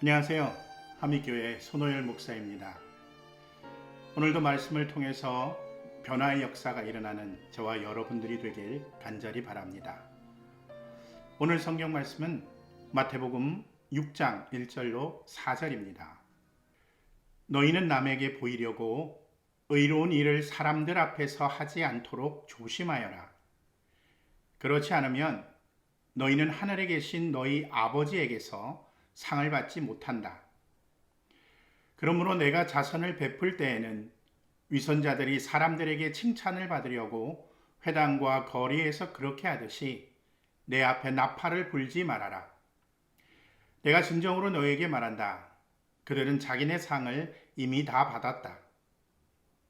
안녕하세요. 하미교회 손호열 목사입니다. 오늘도 말씀을 통해서 변화의 역사가 일어나는 저와 여러분들이 되길 간절히 바랍니다. 오늘 성경 말씀은 마태복음 6장 1절로 4절입니다. 너희는 남에게 보이려고 의로운 일을 사람들 앞에서 하지 않도록 조심하여라. 그렇지 않으면 너희는 하늘에 계신 너희 아버지에게서 상을 받지 못한다. 그러므로 내가 자선을 베풀 때에는 위선자들이 사람들에게 칭찬을 받으려고 회당과 거리에서 그렇게 하듯이 내 앞에 나팔을 불지 말아라. 내가 진정으로 너에게 말한다. 그들은 자기네 상을 이미 다 받았다.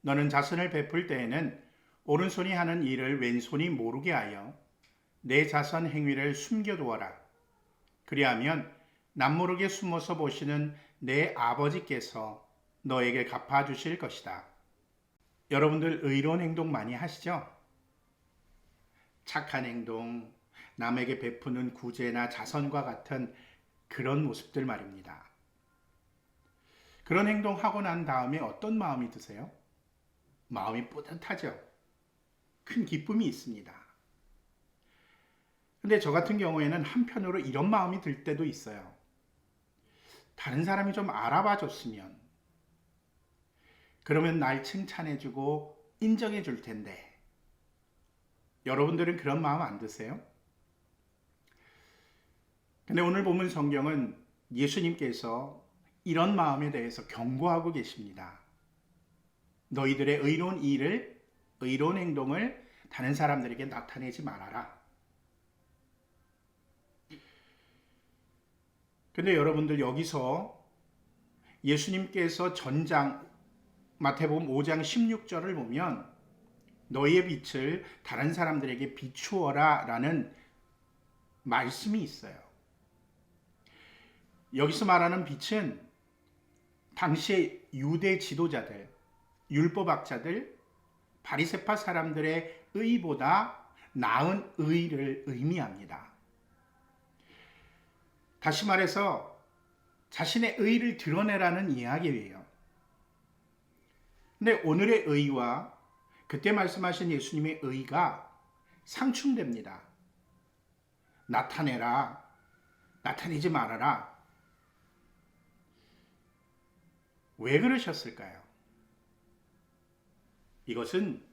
너는 자선을 베풀 때에는 오른손이 하는 일을 왼손이 모르게 하여 내 자선 행위를 숨겨두어라. 그리하면 남모르게 숨어서 보시는 내 아버지께서 너에게 갚아주실 것이다. 여러분들 의로운 행동 많이 하시죠? 착한 행동, 남에게 베푸는 구제나 자선과 같은 그런 모습들 말입니다. 그런 행동하고 난 다음에 어떤 마음이 드세요? 마음이 뿌듯하죠? 큰 기쁨이 있습니다. 근데 저 같은 경우에는 한편으로 이런 마음이 들 때도 있어요. 다른 사람이 좀 알아봐 줬으면, 그러면 날 칭찬해주고 인정해 줄 텐데, 여러분들은 그런 마음 안 드세요? 근데 오늘 보면 성경은 예수님께서 이런 마음에 대해서 경고하고 계십니다. 너희들의 의로운 일을, 의로운 행동을 다른 사람들에게 나타내지 말아라. 근데 여러분들 여기서 예수님께서 전장 마태복음 5장 16절을 보면 너희의 빛을 다른 사람들에게 비추어라 라는 말씀이 있어요. 여기서 말하는 빛은 당시의 유대 지도자들, 율법학자들, 바리세파 사람들의 의보다 나은 의를 의미합니다. 다시 말해서 자신의 의를 드러내라는 이야기예요. 근데 오늘의 의와 그때 말씀하신 예수님의 의가 상충됩니다. 나타내라. 나타내지 말아라. 왜 그러셨을까요? 이것은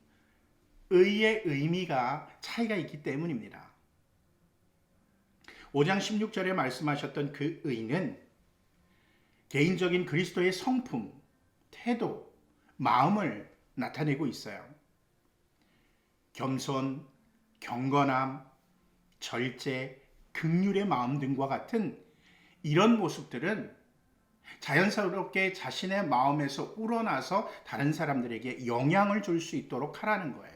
의의 의미가 차이가 있기 때문입니다. 5장 16절에 말씀하셨던 그 의는 개인적인 그리스도의 성품, 태도, 마음을 나타내고 있어요. 겸손, 경건함, 절제, 극률의 마음 등과 같은 이런 모습들은 자연스럽게 자신의 마음에서 우러나서 다른 사람들에게 영향을 줄 수 있도록 하라는 거예요.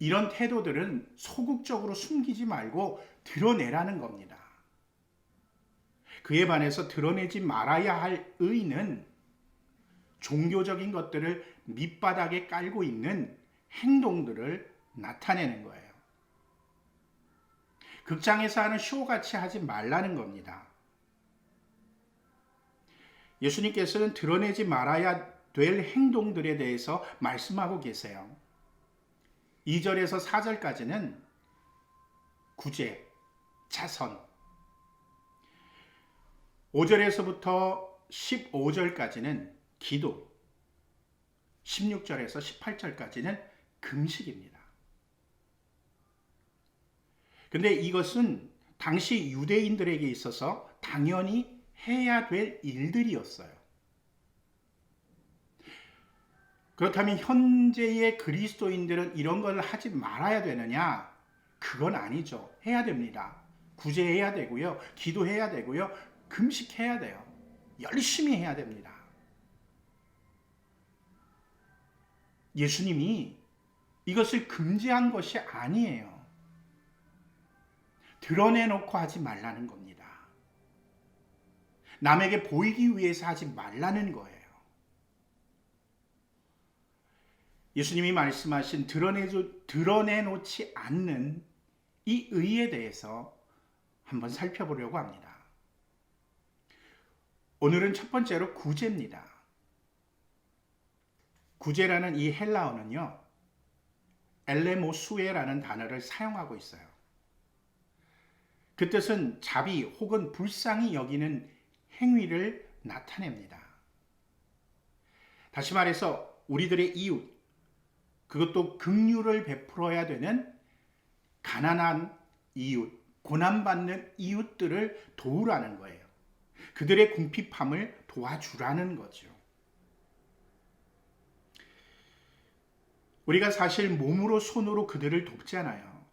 이런 태도들은 소극적으로 숨기지 말고 드러내라는 겁니다. 그에 반해서 드러내지 말아야 할 의는 종교적인 것들을 밑바닥에 깔고 있는 행동들을 나타내는 거예요. 극장에서 하는 쇼같이 하지 말라는 겁니다. 예수님께서는 드러내지 말아야 될 행동들에 대해서 말씀하고 계세요. 2절에서 4절까지는 구제, 자선. 5절에서부터 15절까지는 기도. 16절에서 18절까지는 금식입니다. 근데 이것은 당시 유대인들에게 있어서 당연히 해야 될 일들이었어요. 그렇다면 현재의 그리스도인들은 이런 걸 하지 말아야 되느냐? 그건 아니죠. 해야 됩니다. 구제해야 되고요. 기도해야 되고요. 금식해야 돼요. 열심히 해야 됩니다. 예수님이 이것을 금지한 것이 아니에요. 드러내놓고 하지 말라는 겁니다. 남에게 보이기 위해서 하지 말라는 거예요. 예수님이 말씀하신 드러내주, 드러내놓지 않는 이 의에 대해서 한번 살펴보려고 합니다. 오늘은 첫 번째로 구제입니다. 구제라는 이 헬라어는요, 엘레모수에라는 단어를 사용하고 있어요. 그 뜻은 자비 혹은 불쌍히 여기는 행위를 나타냅니다. 다시 말해서 우리들의 이웃, 그것도 긍휼을 베풀어야 되는 가난한 이웃, 고난받는 이웃들을 도우라는 거예요. 그들의 궁핍함을 도와주라는 거죠. 우리가 사실 몸으로 손으로 그들을 돕잖아요.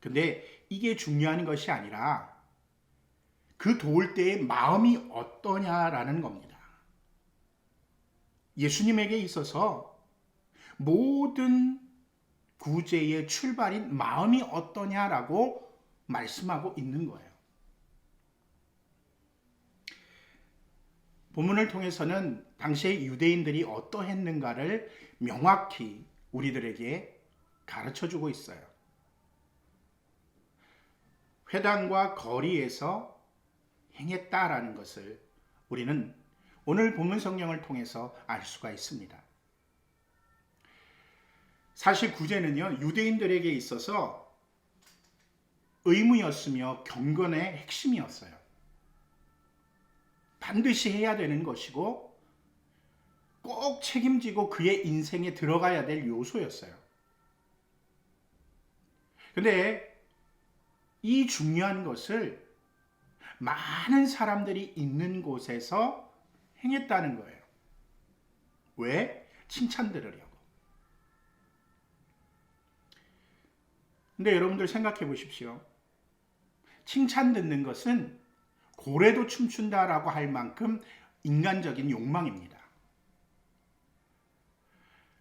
근데 이게 중요한 것이 아니라 그 도울 때의 마음이 어떠냐라는 겁니다. 예수님에게 있어서 모든 구제의 출발인 마음이 어떠냐라고 말씀하고 있는 거예요. 본문을 통해서는 당시의 유대인들이 어떠했는가를 명확히 우리들에게 가르쳐 주고 있어요. 회당과 거리에서 행했다라는 것을 우리는 오늘 본문 성경을 통해서 알 수가 있습니다. 사실 구제는요, 유대인들에게 있어서 의무였으며 경건의 핵심이었어요. 반드시 해야 되는 것이고 꼭 책임지고 그의 인생에 들어가야 될 요소였어요. 근데 이 중요한 것을 많은 사람들이 있는 곳에서 행했다는 거예요. 왜? 칭찬 들으려고. 근데 여러분들 생각해 보십시오. 칭찬 듣는 것은 고래도 춤춘다라고 할 만큼 인간적인 욕망입니다.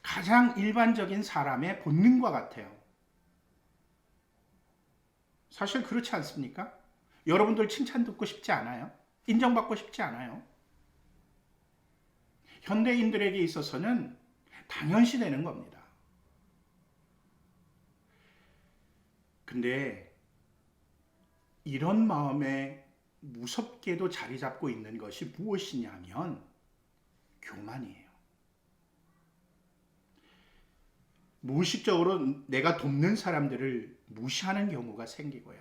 가장 일반적인 사람의 본능과 같아요. 사실 그렇지 않습니까? 여러분들 칭찬 듣고 싶지 않아요? 인정받고 싶지 않아요? 현대인들에게 있어서는 당연시 되는 겁니다. 근데 이런 마음에 무섭게도 자리 잡고 있는 것이 무엇이냐면 교만이에요. 무의식적으로 내가 돕는 사람들을 무시하는 경우가 생기고요.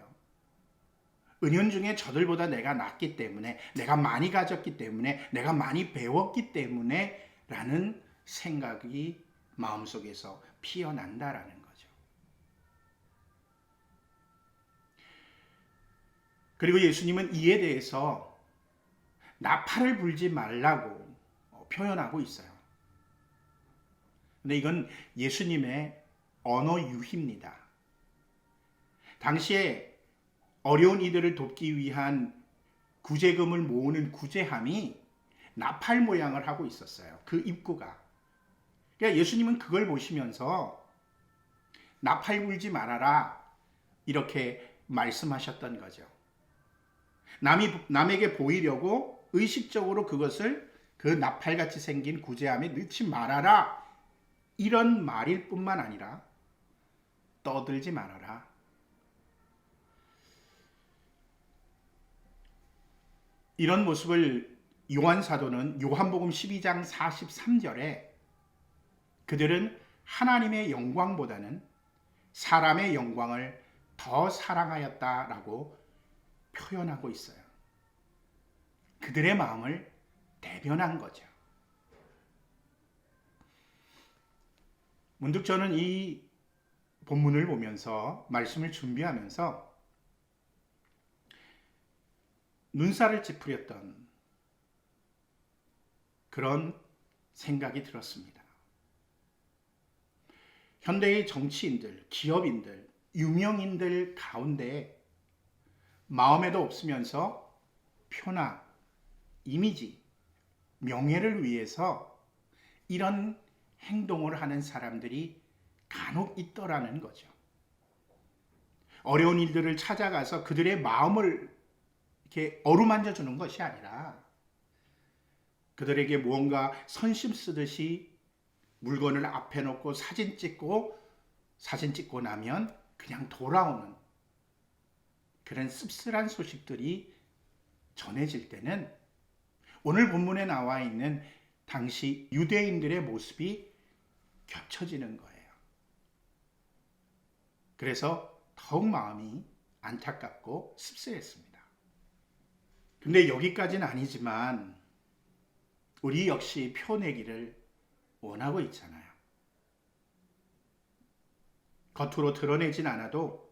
은연 중에 저들보다 내가 낫기 때문에, 내가 많이 가졌기 때문에, 내가 많이 배웠기 때문에 라는 생각이 마음속에서 피어난다라는 거죠. 그리고 예수님은 이에 대해서 나팔을 불지 말라고 표현하고 있어요. 근데 이건 예수님의 언어 유희입니다. 당시에 어려운 이들을 돕기 위한 구제금을 모으는 구제함이 나팔 모양을 하고 있었어요. 그 입구가. 그러니까 예수님은 그걸 보시면서 나팔 불지 말아라 이렇게 말씀하셨던 거죠. 남이 남에게 보이려고 의식적으로 그것을 그 나팔같이 생긴 구제함에 넣지 말아라 이런 말일 뿐만 아니라 떠들지 말아라. 이런 모습을 요한 사도는 요한복음 12장 43절에 그들은 하나님의 영광보다는 사람의 영광을 더 사랑하였다라고 표현하고 있어요. 그들의 마음을 대변한 거죠. 문득 저는 이 본문을 보면서 말씀을 준비하면서 눈살을 찌푸렸던 그런 생각이 들었습니다. 현대의 정치인들, 기업인들, 유명인들 가운데 마음에도 없으면서 표나 이미지, 명예를 위해서 이런 행동을 하는 사람들이 간혹 있더라는 거죠. 어려운 일들을 찾아가서 그들의 마음을 이렇게 어루만져 주는 것이 아니라 그들에게 무언가 선심 쓰듯이 물건을 앞에 놓고 사진 찍고 사진 찍고 나면 그냥 돌아오는 그런 씁쓸한 소식들이 전해질 때는 오늘 본문에 나와 있는 당시 유대인들의 모습이 겹쳐지는 거예요. 그래서 더욱 마음이 안타깝고 씁쓸했습니다. 근데 여기까지는 아니지만 우리 역시 표내기를 원하고 있잖아요. 겉으로 드러내진 않아도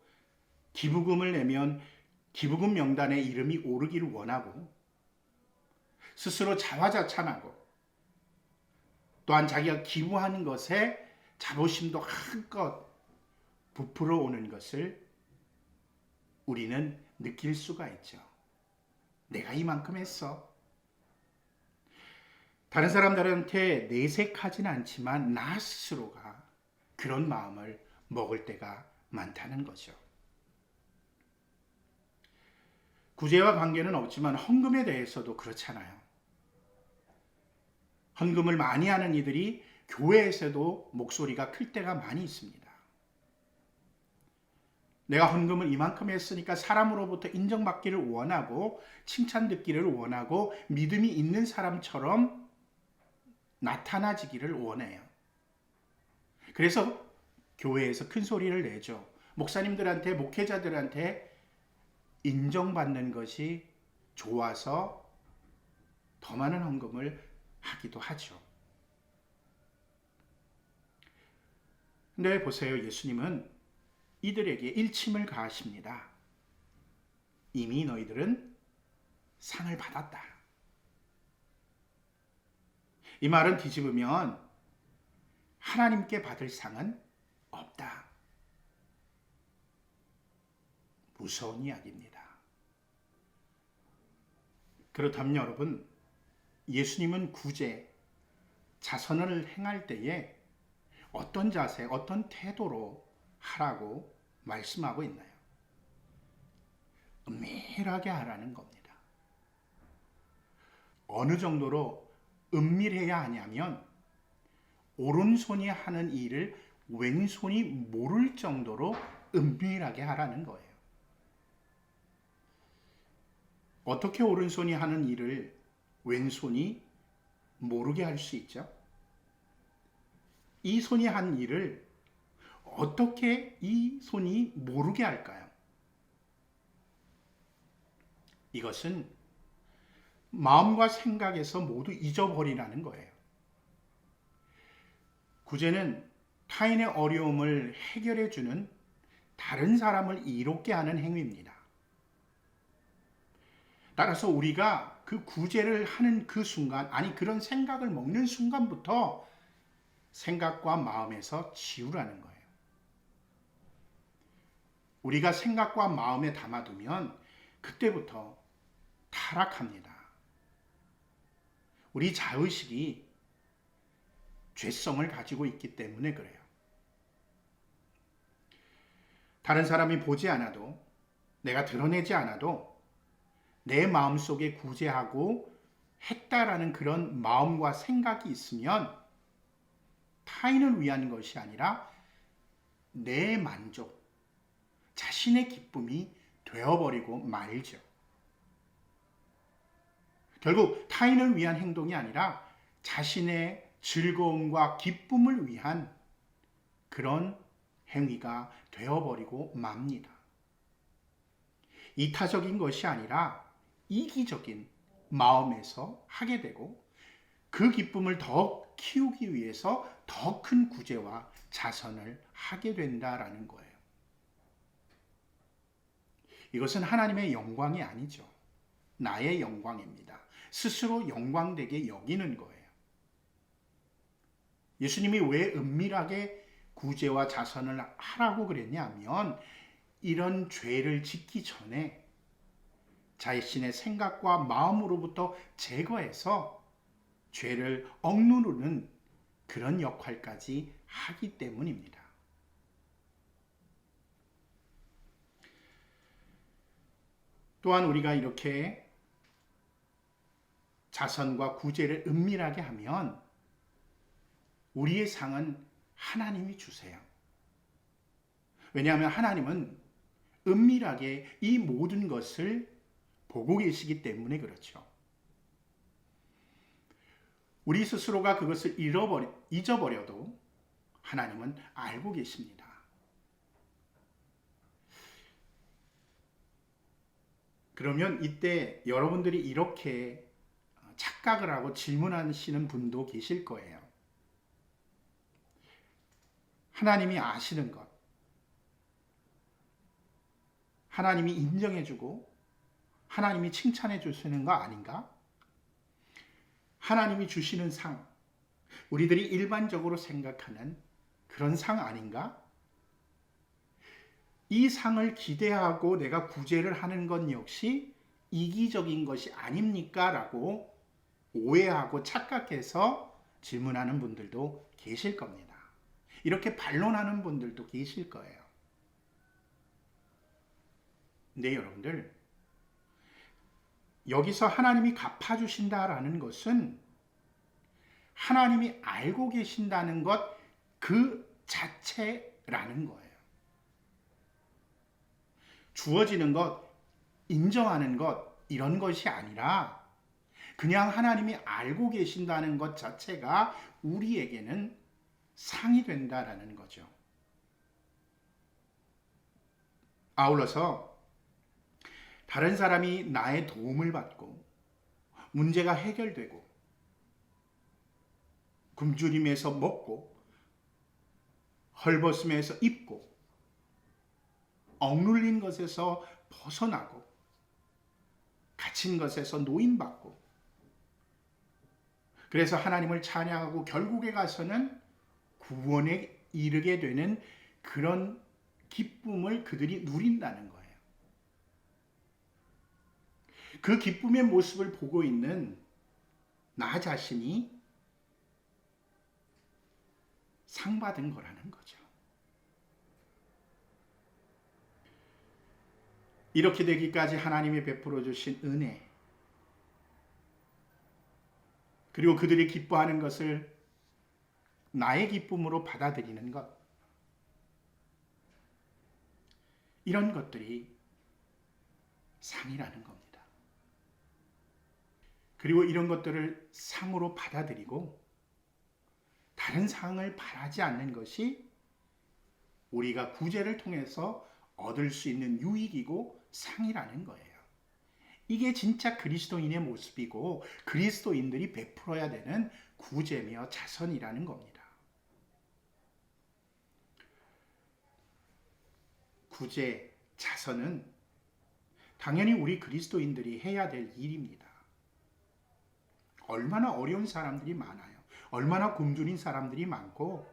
기부금을 내면 기부금 명단에 이름이 오르기를 원하고 스스로 자화자찬하고 또한 자기가 기부하는 것에 자부심도 한껏 부풀어 오는 것을 우리는 느낄 수가 있죠. 내가 이만큼 했어. 다른 사람들한테 내색하지는 않지만 나 스스로가 그런 마음을 먹을 때가 많다는 거죠. 구제와 관계는 없지만 헌금에 대해서도 그렇잖아요. 헌금을 많이 하는 이들이 교회에서도 목소리가 클 때가 많이 있습니다. 내가 헌금을 이만큼 했으니까 사람으로부터 인정받기를 원하고 칭찬 듣기를 원하고 믿음이 있는 사람처럼 나타나지기를 원해요. 그래서 교회에서 큰 소리를 내죠. 목사님들한테, 목회자들한테 인정받는 것이 좋아서 더 많은 헌금을 하기도 하죠. 근데 보세요. 예수님은 이들에게 일침을 가하십니다. 이미 너희들은 상을 받았다. 이 말은 뒤집으면 하나님께 받을 상은 없다. 무서운 이야기입니다. 그렇다면 여러분, 예수님은 구제, 자선을 행할 때에 어떤 자세, 어떤 태도로 하라고 말씀하고 있나요? 은밀하게 하라는 겁니다. 어느 정도로 은밀해야 하냐면 오른손이 하는 일을 왼손이 모를 정도로 은밀하게 하라는 거예요. 어떻게 오른손이 하는 일을 왼손이 모르게 할 수 있죠? 이 손이 한 일을 어떻게 이 손이 모르게 할까요? 이것은 마음과 생각에서 모두 잊어버리라는 거예요. 구제는 타인의 어려움을 해결해 주는 다른 사람을 이롭게 하는 행위입니다. 따라서 우리가 그 구제를 하는 그 순간, 아니 그런 생각을 먹는 순간부터 생각과 마음에서 지우라는 거예요. 우리가 생각과 마음에 담아두면 그때부터 타락합니다. 우리 자의식이 죄성을 가지고 있기 때문에 그래요. 다른 사람이 보지 않아도 내가 드러내지 않아도 내 마음속에 구제하고 했다라는 그런 마음과 생각이 있으면 타인을 위한 것이 아니라 내 만족, 자신의 기쁨이 되어버리고 말죠. 결국 타인을 위한 행동이 아니라 자신의 즐거움과 기쁨을 위한 그런 행위가 되어버리고 맙니다. 이타적인 것이 아니라 이기적인 마음에서 하게 되고 그 기쁨을 더 키우기 위해서 더 큰 구제와 자선을 하게 된다라는 거예요. 이것은 하나님의 영광이 아니죠. 나의 영광입니다. 스스로 영광되게 여기는 거예요. 예수님이 왜 은밀하게 구제와 자선을 하라고 그랬냐면 이런 죄를 짓기 전에 자신의 생각과 마음으로부터 제거해서 죄를 억누르는 그런 역할까지 하기 때문입니다. 또한 우리가 이렇게 자선과 구제를 은밀하게 하면 우리의 상은 하나님이 주세요. 왜냐하면 하나님은 은밀하게 이 모든 것을 보고 계시기 때문에 그렇죠. 우리 스스로가 그것을 잃어버리, 잊어버려도 하나님은 알고 계십니다. 그러면 이때 여러분들이 이렇게 착각을 하고 질문하시는 분도 계실 거예요. 하나님이 아시는 것, 하나님이 인정해주고 하나님이 칭찬해 주시는 거 아닌가? 하나님이 주시는 상, 우리들이 일반적으로 생각하는 그런 상 아닌가? 이 상을 기대하고 내가 구제를 하는 건 역시 이기적인 것이 아닙니까? 라고 오해하고 착각해서 질문하는 분들도 계실 겁니다. 이렇게 반론하는 분들도 계실 거예요. 네, 여러분들. 여기서 하나님이 갚아주신다라는 것은 하나님이 알고 계신다는 것 그 자체라는 거예요. 주어지는 것, 인정하는 것, 이런 것이 아니라 그냥 하나님이 알고 계신다는 것 자체가 우리에게는 상이 된다라는 거죠. 아울러서 다른 사람이 나의 도움을 받고 문제가 해결되고 굶주림에서 먹고 헐벗음에서 입고 억눌린 것에서 벗어나고 갇힌 것에서 노인받고 그래서 하나님을 찬양하고 결국에 가서는 구원에 이르게 되는 그런 기쁨을 그들이 누린다는 거예요. 그 기쁨의 모습을 보고 있는 나 자신이 상 받은 거라는 거죠. 이렇게 되기까지 하나님이 베풀어 주신 은혜, 그리고 그들이 기뻐하는 것을 나의 기쁨으로 받아들이는 것, 이런 것들이 상이라는 겁니다. 그리고 이런 것들을 상으로 받아들이고 다른 상을 바라지 않는 것이 우리가 구제를 통해서 얻을 수 있는 유익이고 상이라는 거예요. 이게 진짜 그리스도인의 모습이고 그리스도인들이 베풀어야 되는 구제며 자선이라는 겁니다. 구제, 자선은 당연히 우리 그리스도인들이 해야 될 일입니다. 얼마나 어려운 사람들이 많아요. 얼마나 굶주린 사람들이 많고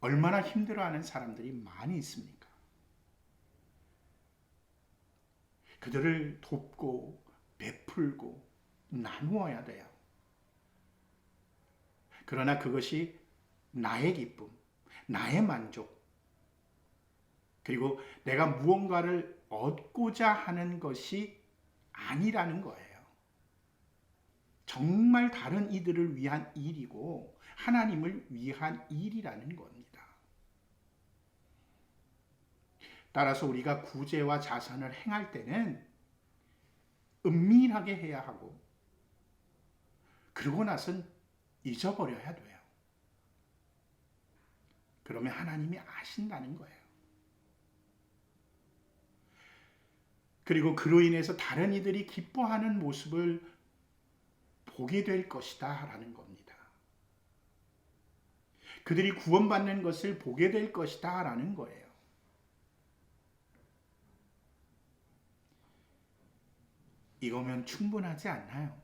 얼마나 힘들어하는 사람들이 많이 있습니까? 그들을 돕고 베풀고 나누어야 돼요. 그러나 그것이 나의 기쁨, 나의 만족, 그리고 내가 무언가를 얻고자 하는 것이 아니라는 거예요. 정말 다른 이들을 위한 일이고 하나님을 위한 일이라는 겁니다. 따라서 우리가 구제와 자선을 행할 때는 은밀하게 해야 하고 그러고 나선 잊어버려야 돼요. 그러면 하나님이 아신다는 거예요. 그리고 그로 인해서 다른 이들이 기뻐하는 모습을 보게 될 것이다 라는 겁니다. 그들이 구원받는 것을 보게 될 것이다 라는 거예요. 이거면 충분하지 않나요?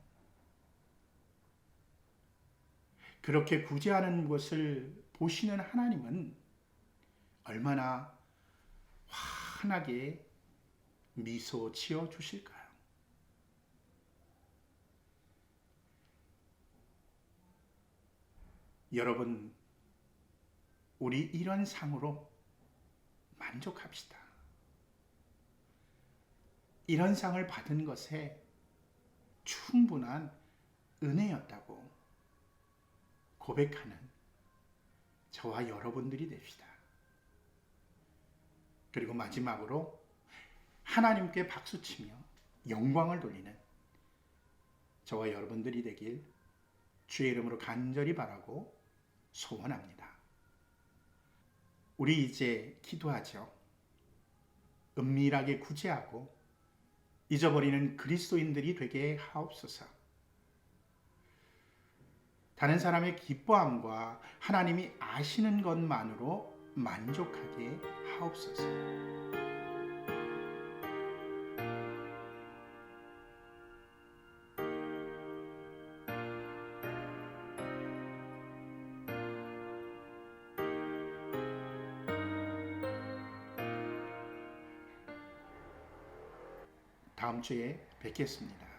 그렇게 구제하는 것을 보시는 하나님은 얼마나 환하게 미소 지어 주실까요? 여러분, 우리 이런 상으로 만족합시다. 이런 상을 받은 것에 충분한 은혜였다고 고백하는 저와 여러분들이 됩시다. 그리고 마지막으로 하나님께 박수치며 영광을 돌리는 저와 여러분들이 되길 주의 이름으로 간절히 바라고 소원합니다. 우리 이제 기도하죠. 은밀하게 구제하고 잊어버리는 그리스도인들이 되게 하옵소서. 다른 사람의 기뻐함과 하나님이 아시는 것만으로 만족하게 하옵소서. 주에 뵙겠습니다.